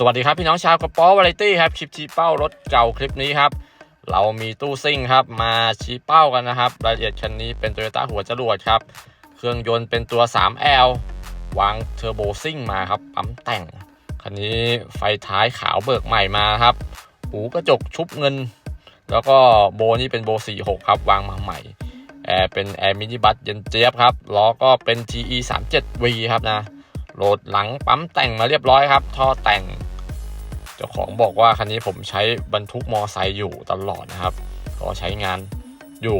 สวัสดีครับพี่น้องชาวกระป๋อวาไรตี้ครับคลิปชี้เป้ารถเก่าคลิปนี้ครับ เรามีตู้ซิ่งครับมาชี้เป้ากันนะครับ รายละเอียดคันนี้เป็น Toyota หัวจรวดครับ เครื่องยนต์เป็นตัว 3L วางเทอร์โบซิ่งมาครับปั๊มแต่ง คันนี้ไฟท้ายขาวเบิกใหม่มาครับ หูกระจกชุบเงิน แล้วก็โบนี่เป็นโบ 46 ครับวางมาใหม่แอร์เป็นแอร์มินิบัสเย็นเจี๊ยบครับล้อก็เป็น TE 3 7 V ครับนะโหลดหลังปั๊มแต่งมาเรียบร้อยครับท่อแต่ง เจ้าของบอกว่าคันนี้ผมใช้บรรทุกมอไซค์อยู่ตลอดนะครับ ก็ใช้งานอยู่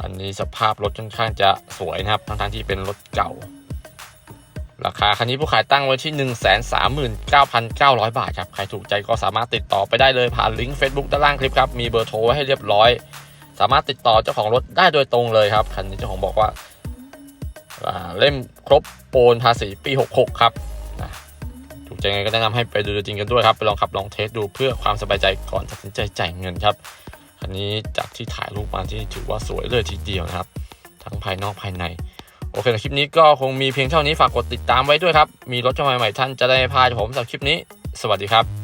คันนี้สภาพรถค่อนข้างจะสวยนะครับ ทั้งๆที่เป็นรถเก่า ราคาคันนี้ผู้ขายตั้งไว้ที่ 1 3 9 9 0 0 บาทครับ ใครถูกใจก็สามารถติดต่อไปได้เลยผ่านลิงก์ Facebook ด้านล่างคลิปครับ มีเบอร์โทรไว้ให้เรียบร้อย สามารถติดต่อเจ้าของรถได้โดยตรงเลยครับ คันนี้เจ้าของบอกว่าเล่มครบโอนภาษีปี 66 ครับ ถูกใจไงก็แนะนำให้ไปดูจริงกันด้วยครับ ไปลองขับลองเทสดูเพื่อความสบายใจก่อนตัดสินใจจ่ายเงินครับคันนี้จากที่ถ่ายรูปมาที่ถือว่าสวยเลยทีเดียวนะครับ ทั้งภายนอกภายใน โอเคคลิปนี้ก็คงมีเพียงเท่านี้ฝากกดติดตามไว้ด้วยครับ มีรถจำใหม่ๆท่านจะได้พาผมสำหรับคลิปนี้ สวัสดีครับ